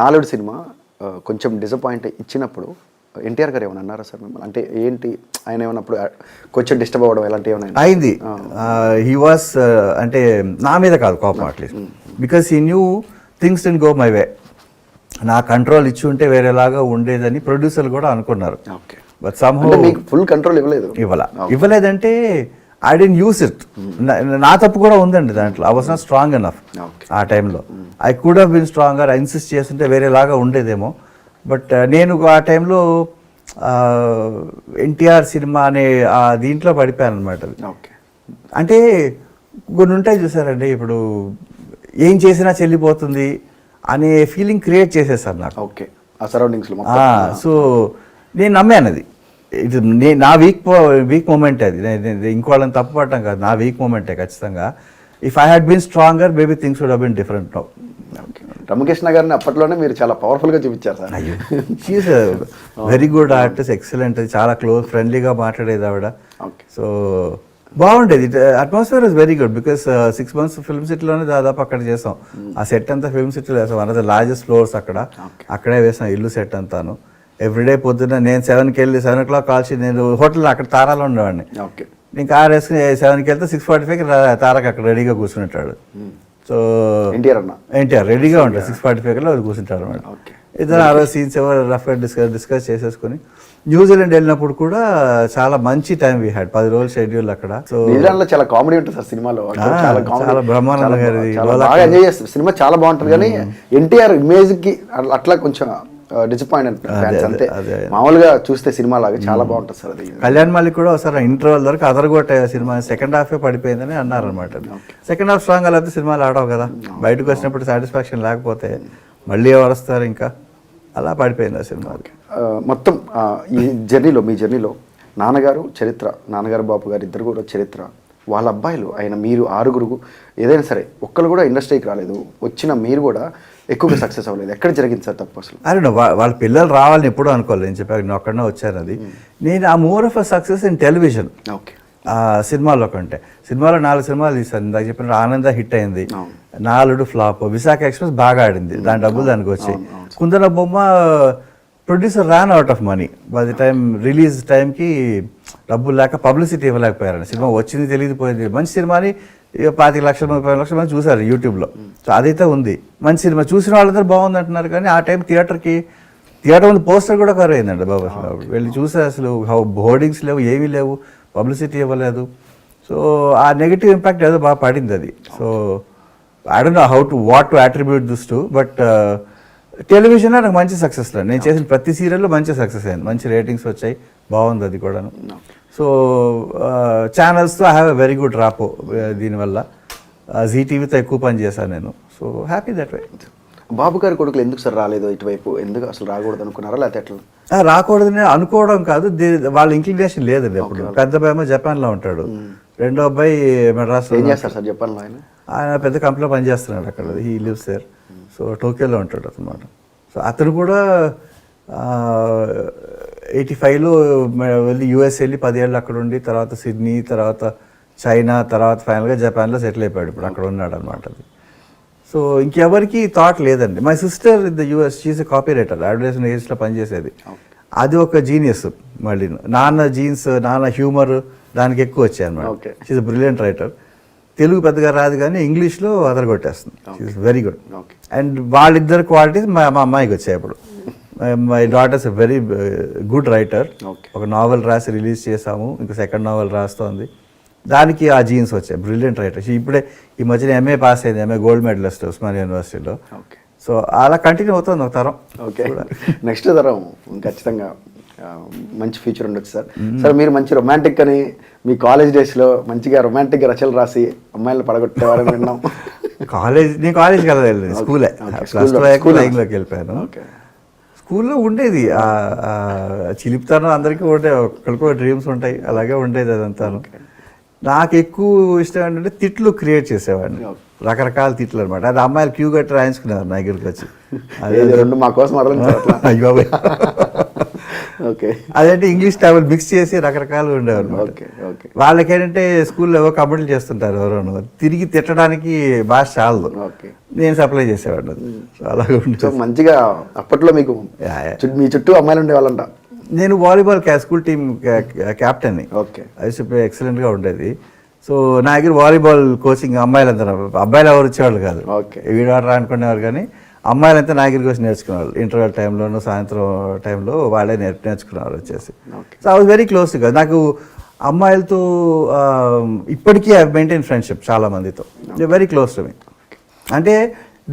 నాలుగు సినిమా కొంచెం డిసప్పాయింట్ ఇచ్చినప్పుడు ఎన్టీఆర్ గారు ఏమైనా అన్నారా సార్ మిమ్మల్ని? అంటే ఏంటి ఆయన ఏమన్నప్పుడు కొంచెం డిస్టర్బ్ అవ్వడం ఇలాంటివి ఏమైనా అయింది? హీ వాస్ అంటే నా మీద కాదు కోపం at least because he knew things didn't go my way నా కంట్రోల్ ఇచ్చి ఉంటే వేరేలాగా ఉండేదని ప్రొడ్యూసర్లు కూడా అనుకున్నారు. ఓకే. బట్ సమ్ మీకు ఫుల్ కంట్రోల్ ఇవ్వలేదు? ఇవ్వాల. ఇవ్వలేదంటే ఐ డెంట్ యూస్ ఇట్ నా తప్పు కూడా ఉందండి దాంట్లో. I was not strong enough ఆ టైంలో. I could have been stronger insist చేస్తుంటే వేరేలాగా ఉండేదేమో. బట్ నేను ఆ టైంలో ఎన్టీఆర్ సినిమా అనే ఆ దీంట్లో పడిపోయాను అనమాట అంటే కొన్ని ఉంటాయి చూసారండి. ఇప్పుడు ఏం చేసినా చెల్లిపోతుంది అనే ఫీలింగ్ క్రియేట్ చేసేసారు నాకు. ఓకే ఆ సరౌండింగ్స్లో సో నేను నమ్మాను అది ఇది నే నా వీక్ వీక్ మూమెంట్ అది. ఇంకో వాళ్ళని తప్పు పడటం కాదు. నా వీక్ మూమెంటే ఖచ్చితంగా. If I had been stronger maybe things would been different no Ramakrishna గారిని అప్పట్లోనే మీరు చాలా పవర్ఫుల్గా చూపించారు sir. She's very good artist excellent చాలా క్లోజ్ ఫ్రెండ్లీగా మాట్లాడేది ఆవిడ. సో బాగుండేది. Atmosphere is very good because six months film సిటీలోనే దాదాపు అక్కడ చేసాం. ఆ సెట్ అంతా ఫిల్మ్ సిటీలో వేసాం. One of the largest floors అక్కడ. అక్కడే వేసాం. ఇల్లు సెట్ అంతాను. ఎవ్రీడే పొద్దున్న నేను సెవెన్కి వెళ్ళి సెవెన్ ఓ క్లాక్ కాల్చి నేను హోటల్ అక్కడ తారాలో ఉండేవాడిని. ఓకే. నేను కార్ వేసుకుని సెవెన్కి వెళ్తే సిక్స్ ఫార్టీ ఫైవ్కి తారక్ అక్కడ రెడీగా కూర్చుంటాడు సో ఎన్టీఆర్ అన్న? ఎన్టీఆర్ రెడీగా ఉంటాడు సిక్స్ ఫార్టీ ఫైవ్లో అనమాట ఓకే. ఇద్దరు ఆ రోజు సీన్స్ ఎవరు రఫ్గా డిస్కస్ డిస్కస్ చేసేసుకుని న్యూజిలాండ్ వెళ్ళినప్పుడు కూడా చాలా మంచి టైం వీ హ్యాడ్ పది రోజులు షెడ్యూల్ అక్కడ. సో న్యూజిలాండ్లో చాలా కామెడీ ఉంటుంది సార్ సినిమాలో. చాలా బ్రహ్మానందం బాగా ఎంజాయ్ చేస్తారు. సినిమా చాలా బాగుంటుంది కానీ ఎన్టీఆర్ ఇమేజ్కి అట్లా కొంచెం డిసప్పాయింట్ ఫ్యాన్స్ అంతే. అదే. మామూలుగా చూస్తే సినిమా లాగా చాలా బాగుంటుంది సార్ అది. కళ్యాణ్ మల్లిక్ కూడా ఒకసారి ఇంటర్వల్ వరకు అదరగొట్టే సినిమా సెకండ్ హాఫే పడిపోయిందని అన్నారు అనమాట సెకండ్ హాఫ్ స్ట్రాంగ్ అయితే సినిమాలు ఆడవు కదా. బయటకు వచ్చినప్పుడు సాటిస్ఫాక్షన్ లేకపోతే మళ్ళీ వస్తారు ఇంకా? అలా పడిపోయింది ఆ సినిమా. మొత్తం ఈ జర్నీలో మీ జర్నీలో నాన్నగారు చరిత్ర నాన్నగారు బాబు గారు ఇద్దరు కూడా చరిత్ర. వాళ్ళ అబ్బాయిలు ఆయన మీరు ఆరుగురు ఏదైనా సరే ఒక్కరు కూడా ఇండస్ట్రీకి రాలేదు. వచ్చిన మీరు కూడా ఎక్కువగా సక్సెస్ అవ్వలేదు. ఎక్కడ జరిగింది సార్ తప్పు అసలు? అరే వాళ్ళ పిల్లలు రావాలని ఎప్పుడూ అనుకోలేదు. నేను చెప్పాను నేను ఒక్కడనే వచ్చాను అది. నేను ఆ more of a success in television okay. ఆ సినిమాలో కంటే. సినిమాలో నాలుగు సినిమాలు తీశాను. ఇందాక చెప్పిన ఆనంద హిట్ అయింది. నాలుగు ఫ్లాప్. విశాఖ ఎక్స్ప్రెస్ బాగా ఆడింది. దాని డబ్బులు దానికి వచ్చాయి. Kundana Bomma producer ran out of money by the time release టైంకి డబ్బులు లేక పబ్లిసిటీ ఇవ్వలేకపోయారు సినిమా వచ్చింది తెలియదు పోయింది. మంచి సినిమాని ఇక పాతిక లక్షల ముప్పై లక్షల మంది చూసారు యూట్యూబ్లో. సో అదైతే ఉంది. మంచి సినిమా. చూసిన వాళ్ళందరూ బాగుంది అంటున్నారు కానీ ఆ టైం థియేటర్కి థియేటర్ ముందు పోస్టర్ కూడా కవర్ అయిందండి బాబు అసలు. వెళ్ళి చూసే అసలు హోర్డింగ్స్ లేవు ఏమీ లేవు పబ్లిసిటీ ఇవ్వలేదు. సో ఆ నెగిటివ్ ఇంపాక్ట్ ఏదో బాగా పడింది అది. So I don't know how to what to attribute this to but television నాకు మంచి సక్సెస్ నేను చేసిన ప్రతి సీరియల్లో మంచి సక్సెస్ అయింది. మంచి రేటింగ్స్ వచ్చాయి. బాగుంది అది కూడాను. So ఛానల్స్తో I have a very good rapport దీనివల్ల. జీ టీవీతో ఎక్కువ పని చేశాను నేను. So happy that way Babu గారి కొడుకులు ఎందుకు సార్ రాలేదు ఇటువైపు? ఎందుకు అసలు రాకూడదు అనుకున్నారా? లేకపోతే ఎట్లా? రాకూడదని అనుకోవడం కాదు. వాళ్ళ ఇంక్లినేషన్ లేదండి ఎప్పుడు. పెద్ద అబ్బాయి జపాన్లో ఉంటాడు. రెండో అబ్బాయి మెడ్రాస్లో ఏం చేస్తారు సార్ చెప్పండి ఆయన? ఆయన పెద్ద కంపెనీలో పనిచేస్తున్నాడు అక్కడ. హీ లివ్స్ దేర్ సో టోక్యోలో ఉంటాడు అనమాట సో అతను కూడా ఎయిటీ ఫైవ్లో వెళ్ళి యూఎస్ వెళ్ళి పదేళ్ళు అక్కడ ఉండి తర్వాత సిడ్నీ తర్వాత చైనా తర్వాత ఫైనల్గా జపాన్లో సెటిల్ అయిపోయాడు ఇప్పుడు అక్కడ ఉన్నాడు అనమాట అది. సో ఇంకెవరికి థాట్ లేదండి. My sister in the US she's copy writer advertisement ఏజ్లో పనిచేసేది. అది ఒక జీనియస్ మళ్ళీ నాన్న జీన్స్ నాన్న హ్యూమర్ దానికి ఎక్కువ వచ్చాయి అనమాట బ్రిలియంట్ రైటర్ తెలుగు పెద్దగా రాదు కానీ ఇంగ్లీష్లో అదరగొట్టేస్తుంది. షీఈస్ వెరీ గుడ్ అండ్ వాళ్ళిద్దరు క్వాలిటీస్ మా మా అమ్మాయికి వచ్చాయి ఇప్పుడు my daughter's very good writer. ఒక నావెల్ రాసి రిలీజ్ చేసాము ఇంకా సెకండ్ నావెల్ రాస్తోంది. దానికి ఆ జీన్స్ వచ్చాయి. బ్రిలియంట్ రైటర్ ఇప్పుడే ఈ మధ్యన ఎంఏ పాస్ అయింది. ఎంఏ గోల్డ్ మెడలిస్ట్ ఉస్మానియా యూనివర్సిటీలో సో అలా కంటిన్యూ అవుతుంది ఒక తరం. ఓకే నెక్స్ట్ తరం ఖచ్చితంగా. మంచి ఫ్యూచర్ ఉండొచ్చు సార్. సార్ మీరు మంచి రొమాంటిక్ అని మీ కాలేజ్ డేస్లో మంచిగా రొమాంటిక్ రచనలు రాసి అమ్మాయిలను పడగొట్టేవారని విన్నాం. కాలేజ్ నేను కాలేజ్కి వెళ్ళలేదు స్కూలే ప్లస్ టూ. లైన్లోకి వెళ్ళిపోయాను. స్కూల్లో ఉండేది. చిలిపితనం అందరికీ ఒకరికి ఒక డ్రీమ్స్ ఉంటాయి. అలాగే ఉండేది అదంతాను. నాకు ఎక్కువ ఇష్టం ఏంటంటే తిట్లు క్రియేట్ చేసేవాడిని. రకరకాల తిట్లు అనమాట అది అమ్మాయిలు క్యూ కట్టి రాయించుకునేవారు నా దగ్గరికి వచ్చి. అదే రెండు మా కోసం అయ్యో అదంటే ఇంగ్లీష్ తమిళ్ మిక్స్ చేసి రకరకాలుగా ఉండేవారు వాళ్ళకి ఏంటంటే స్కూల్లో ఏవో కబడ్డీలు చేస్తుంటారు ఎవరోను. తిరిగి తిట్టడానికి భాష చాలదు ఓకే నేను సప్లై చేసేవాడిని. అది. సో అలాగే మంచిగా అప్పట్లో మీకు మీ చుట్టూ అమ్మాయిలు ఉండేవాళ్ళంట? నేను వాలీబాల్ స్కూల్ టీమ్ క్యాప్టెన్ని. ఓకే ఐసీపీ ఎక్సలెంట్గా ఉండేది. సో నా దగ్గర వాలీబాల్ కోచింగ్ అమ్మాయిలు అందరూ అబ్బాయిలు ఎవరు వచ్చేవాళ్ళు కాదు. ఓకే. వీడాడరా అనుకునేవారు కానీ అమ్మాయిలంతా నా దగ్గరికి వచ్చి నేర్చుకునేవాళ్ళు. ఇంటర్వెల్ టైంలోను సాయంత్రం టైంలో వాళ్ళే నేర్ నేర్చుకునేవారు వచ్చేసి. So I was very close కదా నాకు అమ్మాయిలతో ఇప్పటికీ ఐ మెయింటైన్ ఫ్రెండ్షిప్ చాలా మందితో వెరీ క్లోజ్ టు మీ అంటే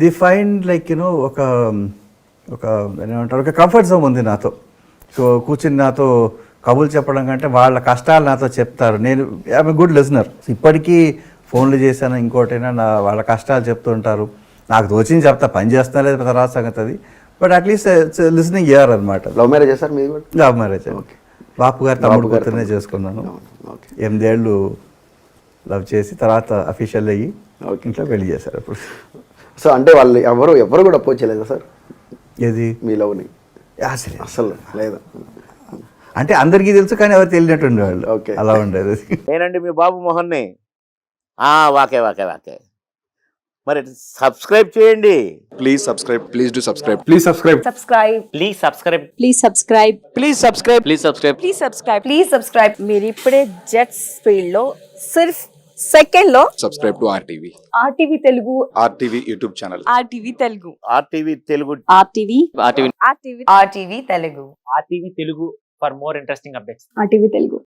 ది ఫైండ్ లైక్ యూనో ఒక ఒక ఏమంటారు ఒక కంఫర్ట్ జోన్ ఉంది నాతో. సో కూర్చుని నాతో కబుర్లు చెప్పడం కంటే వాళ్ళ కష్టాలు నాతో చెప్తారు. నేను ఐఎమ్ గుడ్ లిజనర్ ఇప్పటికీ ఫోన్లు చేశాను ఇంకోటైనా నా వాళ్ళ కష్టాలు చెప్తుంటారు. నాకు తోచింది చెప్తా పని చేస్తున్నా లేదు తర్వాత సంగతి అది. But at least listening ear అనమాట లవ్ మ్యారేజ్ చేస్తారు మీది కూడా? లవ్ మ్యారేజ్ బాపు గారు తమ్ముడు కూతురునే చేసుకున్నాను. ఓకే ఎనిమిదేళ్ళు లవ్ చేసి తర్వాత అఫీషియల్ అయ్యి ఓకే. ఇంట్లో పెళ్ళి చేశారు అప్పుడు. సో అంటే వాళ్ళు ఎవరు ఎవరు కూడా అపోజ్ చేయలేదా సార్? ఏది? మీ లవ్ని అసలు అసలు లేదా? అంటే అందరికీ తెలుసు కానీ ఎవరు తెలియనట్టు ఉండేవాళ్ళు ఓకే. అలా ఉండేది. నేనండి మీ బాబు మోహన్ని. ఆ, వాకే వాకే వాకే. మరి సబ్స్క్రైబ్ చేయండి please subscribe please do subscribe please subscribe subscribe please subscribe please subscribe please subscribe please subscribe please subscribe please subscribe మీరు ఇప్పుడే జెట్స్ ఫీల్డ్లో సిర్ఫ్ సెకండ్లో subscribe to RTV RTV Telugu RTV YouTube channel RTV Telugu RTV Telugu RTV RTV RTV RTV Telugu RTV Telugu for more interesting updates RTV Telugu